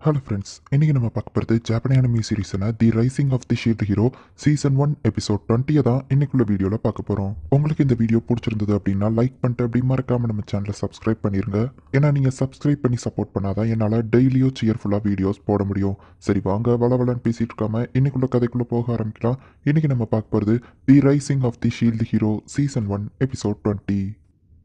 Hello friends இன்னைக்கு நம்ம பார்க்க போகிறது Japanese anime சீரீஸான the rising of the shield hero season one episode டுவெண்ட்டியை தான் இன்னைக்குள்ள வீடியோவில் பார்க்க போகிறோம் உங்களுக்கு இந்த வீடியோ பிடிச்சிருந்தது அப்படின்னா லைக் பண்ணிட்டு அப்படி மறக்காமல் நம்ம சேனலை சப்ஸ்கிரைப் பண்ணிருங்க. ஏன்னா நீங்கள் சப்ஸ்கிரைப் பண்ணி சப்போர்ட் பண்ணாதான் என்னால் டெய்லியும் சியர்ஃபுல்லாக வீடியோஸ் போட முடியும். சரி வாங்க வளவலன்னு பேசிட்டு இருக்காம இன்னைக்குள்ள கதைக்குள்ளே போக ஆரம்பிக்கலாம். இன்றைக்கி நம்ம பார்க்க போகிறது the rising of the shield hero season one episode twenty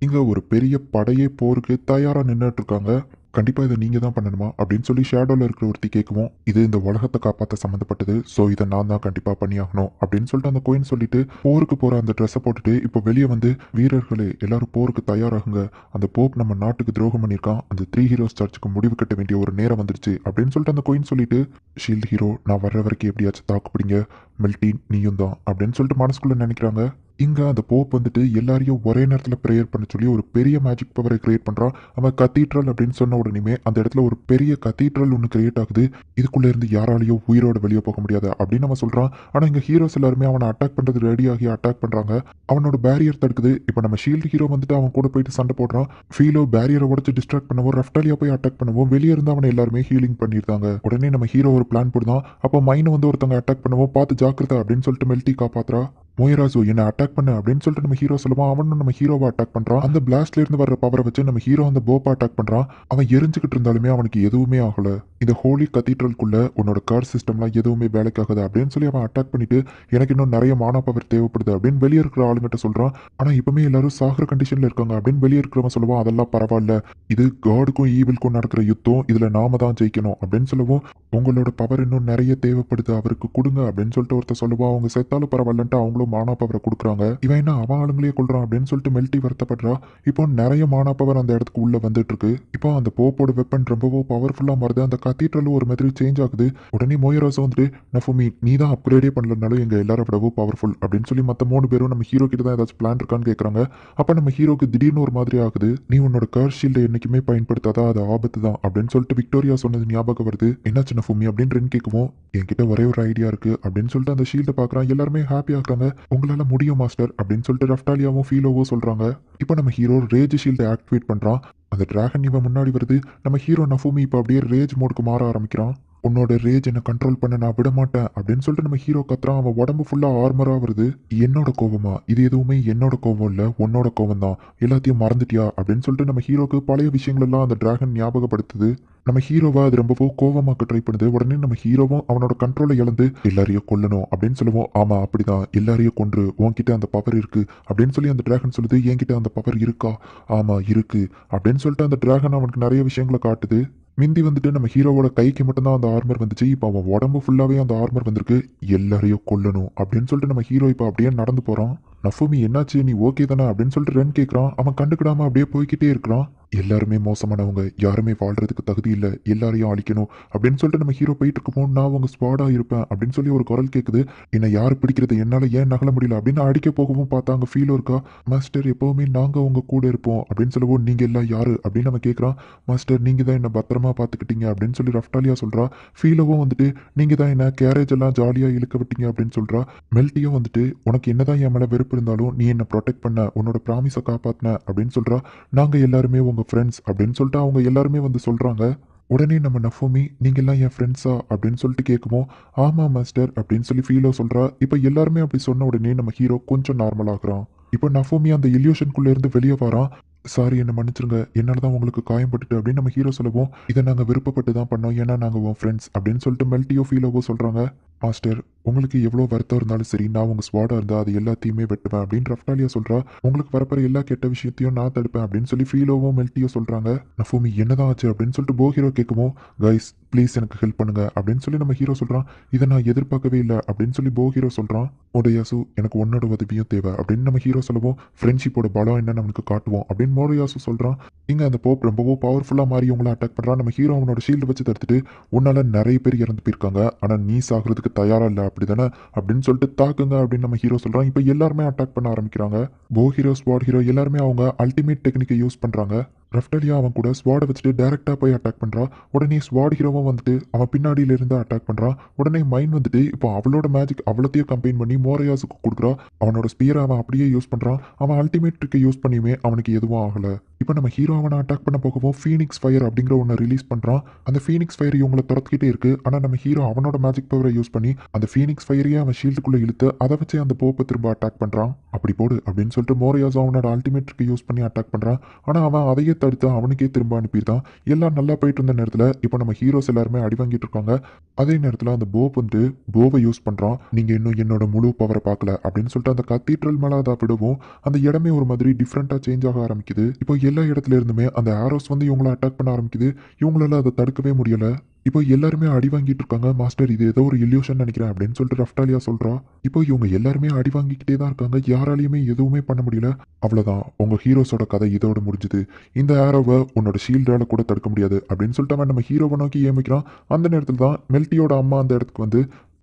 இங்கே ஒரு பெரிய படையே போருக்கு தயாராக நின்றுட்டு இருக்காங்க. கண்டிப்பாக இதை நீங்கள் தான் பண்ணணுமா? அப்படின்னு சொல்லி ஷேடோவில் இருக்கிற ஒருத்தி கேட்கவும் இது இந்த உலகத்தை காப்பாற்ற சம்மந்தப்பட்டது. ஸோ இதை நான் தான் கண்டிப்பாக பண்ணியாகணும். அப்படின்னு சொல்லிட்டு அந்த கோயின் சொல்லிட்டு போருக்கு போகிற அந்த ட்ரெஸ்ஸை போட்டுட்டு இப்போ வெளியே வந்து வீரர்களே எல்லாரும் போருக்கு தயாராகுங்க. அந்த போப் நம்ம நாட்டுக்கு துரோகம் பண்ணியிருக்கான். அந்த த்ரீ ஹீரோஸ் சர்ச்சுக்கு முடிவு கட்ட வேண்டிய ஒரு நேரம் வந்துருச்சு. அப்படின்னு சொல்லிட்டு அந்த கோயின் சொல்லிட்டு ஷீல்டு ஹீரோ நான் வர்ற வரைக்கும் எப்படியாச்சும் தாக்குப்பிடிங்க. மெல்டின் நீயும் தான். அப்படின்னு சொல்லிட்டு மனசுக்குள்ளே நினைக்கிறாங்க. இங்கே அந்த போப் வந்துட்டு எல்லாரையும் ஒரே நேரத்தில் ப்ரேயர் பண்ண சொல்லி ஒரு பெரிய மேஜிக் பவரை கிரியேட் பண்ணுறான் அவன் கத்தீட்ரல் அப்படின்னு சொன்ன உடனே அந்த இடத்துல ஒரு பெரிய கத்தீட்ரல் ஒன்று கிரியேட் ஆகுது. இதுக்குள்ளே இருந்து யாராலையும் உயிரோட வெளியே போக முடியாது அப்படின்னு அவன் சொல்கிறான் ஆனால் இங்கே ஹீரோஸ் எல்லாருமே அவனை அட்டாக் பண்ணுறது ரெடி ஆகி அட்டாக் பண்ணுறாங்க அவனோட பேரியர் தடுக்குது. இப்போ நம்ம ஷீல்டு ஹீரோ வந்துட்டு அவன் கூட போயிட்டு சண்டை போடுறான். ஃபீலோ பேரியரை உடச்சு டிஸ்ட்ராக்ட் பண்ணவும் ரஃப்டாலியா போய் அட்டாக் பண்ணவும் வெளியே இருந்து அவனை எல்லாருமே ஹீலிங் பண்ணியிருந்தாங்க உடனே நம்ம ஹீரோ ஒரு பிளான் போடுதான். அப்போ மைனை வந்து ஒருத்தவங்க அட்டாக் பண்ணவும் பார்த்து ஜாக்கிரதை அப்படின்னு சொல்லிட்டு மெல்டி காப்பாத்துறா. மோயராசு என்ன அட்டாக் பண்ண அப்படின்னு சொல்லிட்டு நம்ம ஹீரோ சொல்லுவான் அவனும் நம்ம ஹீரோவை அட்டாக் பண்றான். அந்த பிளாஸ்ட்ல இருந்து வர்ற பவரை வச்சு நம்ம ஹீரோ அந்த போப்பா அட்டாக் பண்றான். அவன் எரிஞ்சுக்கிட்டு இருந்தாலுமே அவனுக்கு எதுவுமே ஆகல. இந்த ஹோலி கத்தீட்ரல்குள்ள உன்னோட கார் சிஸ்டம்லாம் எதுவுமே வேலைக்காகுது அப்படின்னு சொல்லி அவன் அட்டாக் பண்ணிட்டு எனக்கு இன்னும் நிறைய மானா பவர் தேவைப்படுது அப்படின்னு வெளியே இருக்கிற ஆளுங்கிட்ட சொல்றான். ஆனா இப்பவுமே எல்லாரும் சாகிற கண்டிஷன்ல இருக்காங்க அப்படின்னு வெளியே இருக்கிறவன் சொல்லுவான் அதெல்லாம் பரவாயில்ல. இது காடுக்கும் ஈவில்க்கும் நடக்கிற யுத்தம். இதுல நாம தான் ஜெயிக்கணும் அப்படின்னு சொல்லவும். உங்களோட பவர் இன்னும் நிறைய தேவைப்படுது. அவருக்கு கொடுங்க அப்படின்னு சொல்லிட்டு ஒருத்தர் சொல்லுவா அவங்க செத்தாலும் பரவாயில்லன்ட்டு அவங்களும் மானா மானாப்பவரை கொடுக்குறாங்க. இவன் என்ன அவன் ஆளுங்களே கொள்றான் அப்படின்னு சொல்லிட்டு மெல்டி வருத்தப்படுறா. இப்போ நிறைய மானா பவர் அந்த இடத்துக்கு உள்ள வந்துட்டு இருக்கு இப்போ அந்த போப்போட வெப்பன் ரொம்பவோ பவர்ஃபுல்லா மாறுது. அந்த கத்தீட்ரலும் ஒரு மாதிரி சேஞ்ச் ஆகுது. உடனே மோயராசு வந்துட்டு நஃபுமி நீ தான் அப்கிரேடே பண்ணலனாலும் எங்க எல்லாரும் விடவோ பவர்ஃபுல் அப்படின்னு சொல்லி மற்ற மூணு பேரும் நம்ம ஹீரோ கிட்ட தான் ஏதாச்சும் பிளான் இருக்கான்னு கேட்குறாங்க அப்போ நம்ம ஹீரோக்கு திடீர்னு ஒரு மாதிரி ஆகுது. நீ உன்னோட கர் ஷீல்டை என்னைக்குமே பயன்படுத்தாதா? அது ஆபத்து தான் அப்படின்னு சொல்லிட்டு விக்டோரியா சொன்னது ஞாபகம் வருது. என்னாச்சு நஃபுமி? அப்படின்னு ரெண்டு கேட்கவும் என்கிட்ட ஒரே ஒரு ஐடியா இருக்கு அப்படின்னு சொல்லிட்டு அந்த ஷீல்டை பார்க்குறான் எல்லாருமே ஹாப்பி ஆகுறாங்க உங்களால முடியும் மாஸ்டர் அப்படின்னு சொல்லிட்டு ரஃப்டாலியாவும் ஃபீலோவோ சொல்றாங்க. இப்போ நம்ம ஹீரோ ரேஜ் ஷீல்டை ஆக்டிவேட் பண்றான். அந்த டிராகன் இவன் முன்னாடி வருது. நம்ம ஹீரோ நஃபூமி இப்போ அப்படியே ரேஜ் மோடுக்கு மாற ஆரம்பிக்கிறான். உன்னோட ரேஜ் என்ன கண்ட்ரோல் பண்ண நான் விட மாட்டேன் அப்படின்னு சொல்லிட்டு நம்ம ஹீரோ கத்துறான். அவன் உடம்பு ஃபுல்லாக ஆர்மராக வருது. என்னோட கோவமா? இது எதுவுமே என்னோட கோவம் இல்லை. உன்னோட கோவம் தான். எல்லாத்தையும் மறந்துட்டியா? அப்படின்னு சொல்லிட்டு நம்ம ஹீரோக்கு பழைய விஷயங்களெல்லாம் அந்த டிராகன் ஞாபகப்படுத்துது. நம்ம ஹீரோவை அது ரொம்பவோ கோவமாக்க ட்ரை பண்ணுது. உடனே நம்ம ஹீரோவும் அவனோட கண்ட்ரோலை இழந்து எல்லாரையும் கொல்லணும் அப்படின்னு சொல்லுவோம். ஆமாம் அப்படிதான். எல்லாரையும் கொன்று உன்கிட்ட அந்த பவர் இருக்கு அப்படின்னு சொல்லி அந்த டிராகன் சொல்லுது. என்கிட்ட அந்த பவர் இருக்கா? ஆமாம் இருக்கு அப்படின்னு சொல்லிட்டு அந்த டிராகன் அவனுக்கு நிறைய விஷயங்களை காட்டுது. மிந்தி வந்துட்டு நம்ம ஹீரோவோட கைக்கு மட்டும்தான் அந்த ஆர்மர் வந்துச்சு. இப்போ அவன் உடம்பு ஃபுல்லாகவே அந்த ஆர்மர் வந்திருக்கு. எல்லாரையும் கொல்லணும் அப்படின்னு சொல்லிட்டு நம்ம ஹீரோ இப்போ அப்படியே நடந்து போகிறான் நஃபுமி என்னாச்சு? நீ ஓகே தானே? அப்படின்னு சொல்லிட்டு ரன் கேட்குறான் அவன் கண்டுக்கிடாம அப்படியே போய்கிட்டே இருக்கிறான். எல்லாருமே மோசமானவங்க. யாருமே வாழ்றதுக்கு தகுதி இல்லை. எல்லாரையும் அழிக்கணும் அப்படின்னு சொல்லிட்டு நம்ம ஹீரோ போயிட்டு இருக்கப்போ நான் உங்க ஸ்பாடா இருப்பேன் அப்படின்னு சொல்லி ஒரு குரல் கேட்குது என்னை யார் பிடிக்கிறது? என்னால் ஏன் நகல முடியல? அப்படின்னு அடிக்க போகவும் பார்த்தாங்க. ஃபீல் இருக்கா மாஸ்டர் எப்போவுமே நாங்கள் உங்க கூட இருப்போம் அப்படின்னு சொல்லவும் நீங்கள் எல்லாம் யார்? அப்படின்னு நம்ம கேட்குறான் மாஸ்டர் நீங்கள் தான் என்ன பத்திரமா பார்த்துக்கிட்டீங்க அப்படின்னு சொல்லி ரஃப்டாலியா சொல்கிறா ஃபீலவும் வந்துட்டு நீங்கள் தான் என்ன கேரேஜ் எல்லாம் ஜாலியாக இழுக்க விட்டீங்க அப்படின்னு சொல்கிறா மெல்ட்டியும் வந்துட்டு உனக்கு என்னதான் என் மேலே வெறுப்பு இருந்தாலும் நீ என்னை ப்ரொடெக்ட் பண்ண உன்னோட ப்ராமிஸை காப்பாத்தின அப்படின்னு சொல்கிறா நாங்கள் எல்லாருமே உங்கள் ஃப்ரெண்ட்ஸ் அப்படின்னு சொல்லிட்டு அவங்க எல்லாருமே வந்து சொல்கிறாங்க உடனே நம்ம நஃபோமி நீங்கெல்லாம் என் ஃப்ரெண்ட்ஸா அப்படின்னு சொல்லிட்டு கேட்குமோ ஆமாம் மாஸ்டர் அப்படின்னு சொல்லி ஃபீலோ சொல்கிறா இப்போ எல்லாருமே அப்படி சொன்ன உடனே நம்ம ஹீரோ கொஞ்சம் நார்மல் ஆகுறான். இப்போ நஃபோமி அந்த இல்யூஷனுக்குள்ளே இருந்து வெளியே வரான். சாரி என்னை மன்னிச்சிருங்க. என்னால் தான் உங்களுக்கு காயப்பட்டுட்டு அப்படின்னு நம்ம ஹீரோ சொல்லுவோம். இதை நாங்கள் விருப்பப்பட்டு தான் பண்ணோம். ஏன்னா நாங்கள் உன் ஃப்ரெண்ட்ஸ் அப்படின்னு சொல்லிட்டு மெல்ட்டியோ ஃபீலோவோ சொல்கிறாங்க மாஸ்டர் உங்களுக்கு எவ்வளோ வருத்தம் இருந்தாலும் சரி நான் உங்கள் ஸ்வாடாக இருந்தால் அது எல்லாத்தையுமே வெட்டுவேன் அப்படின்னு ரஃப்டாலியா சொல்கிறா உங்களுக்கு வரப்போற எல்லா கெட்ட விஷயத்தையும் நான் தடுப்பேன் அப்படின்னு சொல்லி ஃபீலோவோ மெல்ட்டியோ சொல்கிறாங்க நஃபூமி என்னதான் ஆச்சு அப்படின்னு சொல்லிட்டு போ ஹீரோ கேட்குமோ கைஸ் ப்ளீஸ் எனக்கு ஹெல்ப் பண்ணுங்க அப்படின்னு சொல்லி நம்ம ஹீரோ சொல்கிறான் இதை நான் எதிர்பார்க்கவே இல்லை அப்படின்னு சொல்லி போ ஹீரோ சொல்கிறான் ஓடையாசு எனக்கு உன்னோட உதவியும் தேவை அப்படின்னு நம்ம ஹீரோ சொல்லுவோம் ஃப்ரெண்ட்ஷிப்போட பலம் என்ன நமக்கு காட்டுவோம் அப்படின்னு மோடயாசு சொல்கிறான் இங்கே அந்த போப் ரொம்பவோ பவர்ஃபுல்லாக மாறி உங்களை அட்டாக் பண்ணுறான் நம்ம ஹீரோ அவனோட ஷீல்டு வச்சு தடுத்துட்டு உன்னால் நிறைய பேர் இறந்து போயிருக்காங்க. ஆனால் நீ சாகிறதுக்கு தயாராக இல்லை அப்படி தானே அப்படின்னு சொல்லிட்டு தாக்குங்க அப்படின்னு நம்ம ஹீரோ சொல்கிறாங்க இப்போ எல்லாருமே அட்டாக் பண்ண ஆரம்பிக்கிறாங்க. போ ஹீரோ ஸ்பாட் ஹீரோ எல்லாருமே அவங்க அல்டிமேட் டெக்னிக்கை யூஸ் பண்ணுறாங்க ரஃப்டலியா அவன் கூட ஸ்வாடை வச்சுட்டு டேரெக்டாக போய் அட்டாக் பண்ணுறான் உடனே ஸ்வாட் ஹீரோவும் வந்துட்டு அவன் பின்னாடியில இருந்து அட்டாக் பண்ணுறான் உடனே மைண்ட் வந்துட்டு இப்போ அவளோட மேஜிக் அவ்வளோத்தையும் கம்பைன் பண்ணி மோரையாஸுக்கு கொடுக்குறா. அவனோட ஸ்பியரை அவன் அப்படியே யூஸ் பண்ணுறான் அவன் அல்டிமேட் ட்ரிக்கை யூஸ் பண்ணியுமே அவனுக்கு எதுவும் ஆகலை. இப்போ நம்ம ஹீரோ அவனை அட்டாக் பண்ண போகவும் ஃபீனிக்ஸ் ஃபயர் அப்படிங்கிற ஒன்று ரிலீஸ் பண்ணுறான் அந்த ஃபீனிக்ஸ் ஃபயர் இவங்களை துரத்துக்கிட்டே இருக்கு. ஆனால் நம்ம ஹீரோ அவனோட மேஜிக் பவரை யூஸ் பண்ணி அந்த ஃபீனிக்ஸ் ஃபயரையே அவன் ஷீல்டுக்குள்ளே இழுத்து அதை வச்சு அந்த போப்பை திரும்ப அட்டாக் பண்ணுறான் அப்படி போடு அப்படின்னு சொல்லிட்டு மோரியாஸ் அவனோட அல்டிமேட் ட்ரிக்கை யூஸ் பண்ணி அட்டாக் பண்ணுறான் ஆனால் அவன் அதையே அடுத்து அவனுக்கே திரும்ப அனுப்பியிருந்தான் எல்லாம் நல்லா போயிட்டு இருந்த நேரத்தில் இப்போ நம்ம ஹீரோஸ் எல்லாருமே அடி வாங்கிட்டு இருக்காங்க. அதே நேரத்தில் அந்த போப் வந்து போவை யூஸ் பண்ணுறான் நீங்கள் இன்னும் என்னோட முழு பவரை பார்க்கல அப்படின்னு சொல்லிட்டு அந்த கத்தீட்ரல் மேலே அதை விடவும் அந்த இடமே ஒரு மாதிரி டிஃப்ரெண்ட்டாக சேஞ்ச் ஆக ஆரம்பிக்குது. இப்போ எல்லா இடத்துல இருந்துமே அந்த ஆரோஸ் வந்து இவங்கள அட்டாக் பண்ண ஆரம்பிக்குது. இவங்களால அதை தடுக்கவே முடியலை. இப்போ எல்லாருமே அடி வாங்கிட்டு இருக்காங்க. மாஸ்டர் இது ஏதோ ஒரு இல்யூஷன் நினைக்கிறேன் அப்படின்னு சொல்லிட்டு ரஃப்டாலியா சொல்றா. இப்போ இவங்க எல்லாருமே அடி வாங்கிக்கிட்டே தான் இருக்காங்க. யாராலையுமே எதுவுமே பண்ண முடியல. அவ்வளோதான் உங்க ஹீரோஸோட கதை இதோட முடிஞ்சுது. இந்த ஆரோவை உன்னோட ஷீல்டால கூட தடுக்க முடியாது அப்படின்னு சொல்லிட்டு அவன் நம்ம ஹீரோவை நோக்கி ஏமிக்கிறான். அந்த நேரத்தில் தான் மெல்டியோட அம்மா அந்த இடத்துக்கு வந்து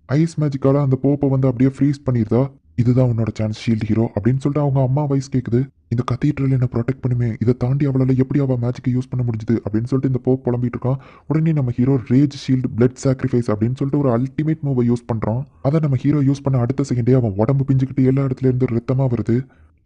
ஐஸ் மேஜிக்கால அந்த போப்பை வந்து அப்படியே ஃப்ரீஸ் பண்ணியிருந்தா இதுதான் உன்னோட சான்ஸ் ஷீல்டு ஹீரோ அப்படின்னு சொல்லிட்டு அவங்க அம்மா வயசு கேட்குது இந்த கத்தீட்ரல் என்ன ப்ரொடெக்ட் பண்ணுமே. இதை தாண்டி அவளால் எப்படி அவள் மேஜிக்கை யூஸ் பண்ண முடிஞ்சுது அப்படின்னு சொல்லிட்டு இந்த போப் புலம்பிட்டு இருக்கான். உடனே நம்ம hero rage shield blood sacrifice அப்படின்னு சொல்லிட்டு ஒரு அல்டிமேட் மூவை யூஸ் பண்ணுறான் அதை நம்ம ஹீரோ யூஸ் பண்ண அடுத்த செகண்டே அவன் உடம்பு பிஞ்சுக்கிட்டு எல்லா இடத்துல இருந்து ரத்தமாக வருது.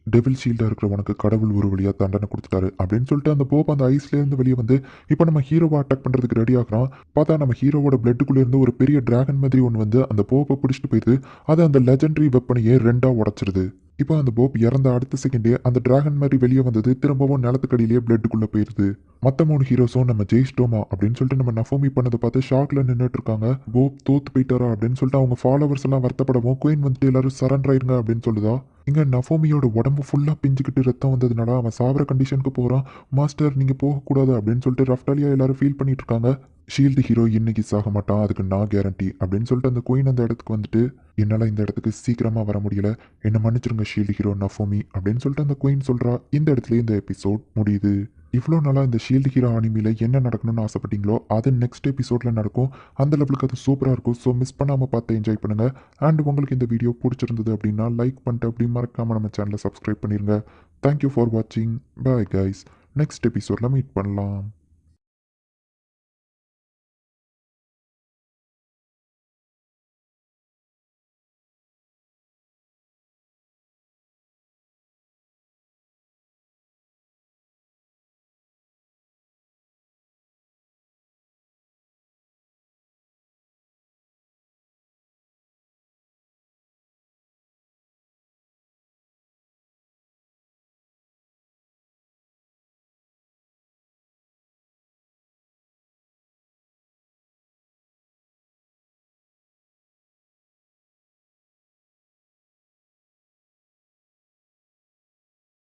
டெவில் ஷீல்டாக இருக்கிற உனக்கு கடவுள் ஒரு வழியாக தண்டனை கொடுத்துட்டாரு அப்படின்னு சொல்லிட்டு அந்த போப் அந்த ஐஸ்லேருந்து வெளியே வந்து இப்போ நம்ம ஹீரோவை அட்டாக் பண்ணுறதுக்கு ரெடி ஆகுறான். பார்த்தா நம்ம ஹீரோவோட பிளட்டுக்குள்ளேருந்து ஒரு பெரிய டிராகன் மாதிரி ஒன்று வந்து அந்த போப்பை பிடிச்சிட்டு போயிடுது அது அந்த லெஜண்டரி வெப்பனையே ரெண்டாக உடச்சிருது. இப்போ அந்த போப் இறந்த அடுத்த செகண்டே அந்த டிராகன் மாதிரி வெளியே வந்தது திரும்பவும் நிலத்துக்கடியிலேயே பிளட்டுக்குள்ளே போயிடுது மற்ற மூணு ஹீரோஸும் நம்ம ஜெயிச்சிட்டோமா அப்படின்னு சொல்லிட்டு நம்ம நஃபோமி பண்ணதை பார்த்து ஷாக்ல நின்றுட்டு இருக்காங்க. போப் தோத்து போயிட்டாரா அப்படின்னு சொல்லிட்டு அவங்க ஃபாலோவர்ஸ் எல்லாம் வருத்தப்படவும் குயின் வந்துட்டு எல்லாரும் சரண்டர் ஆயிருங்க அப்படின்னு சொல்லுதா? இங்க நஃபோமியோட உடம்பு ஃபுல்லா பிஞ்சுக்கிட்டு ரத்தம் வந்ததுனால அவன் சாவர கண்டிஷனுக்கு போறான். மாஸ்டர் நீங்க போகக்கூடாது அப்படின்னு சொல்லிட்டு ரஃப்டாலியா எல்லாரும் ஃபீல் பண்ணிட்டு இருக்காங்க. ஷீல்டு ஹீரோ இன்னைக்கு சாக மாட்டான் அதுக்கு நான் கேரண்டி அப்படின்னு சொல்லிட்டு அந்த குயின் அந்த இடத்துக்கு வந்துட்டு என்னால் இந்த இடத்துக்கு சீக்கிரமாக வர முடியல. என்ன மன்னிச்சிருங்க ஷீல்டு ஹீரோ நஃபோமி அப்படின்னு சொல்லிட்டு அந்த குயின் சொல்கிறா இந்த இடத்துல இந்த எபிசோட் முடியுது. இவ்வளோ நாளாக இந்த ஷீல்டு ஹீரோ அனிமியில் என்ன நடக்கணும்னு ஆசைப்பட்டீங்களோ அது நெக்ஸ்ட் எபிசோடில் நடக்கும். அந்த லெவலுக்கு அது சூப்பராக இருக்கும். ஸோ மிஸ் பண்ணாமல் பார்த்து என்ஜாய் பண்ணுங்கள் அண்ட் உங்களுக்கு இந்த வீடியோ பிடிச்சிருந்தது அப்படின்னா லைக் பண்ணிட்டு அப்படி மறக்காமல் நம்ம சேனலை சப்ஸ்கிரைப் பண்ணிடுங்க தேங்க்யூ ஃபார் வாட்சிங் பாய் கைஸ் நெக்ஸ்ட் எபிசோடில் மீட் பண்ணலாம்.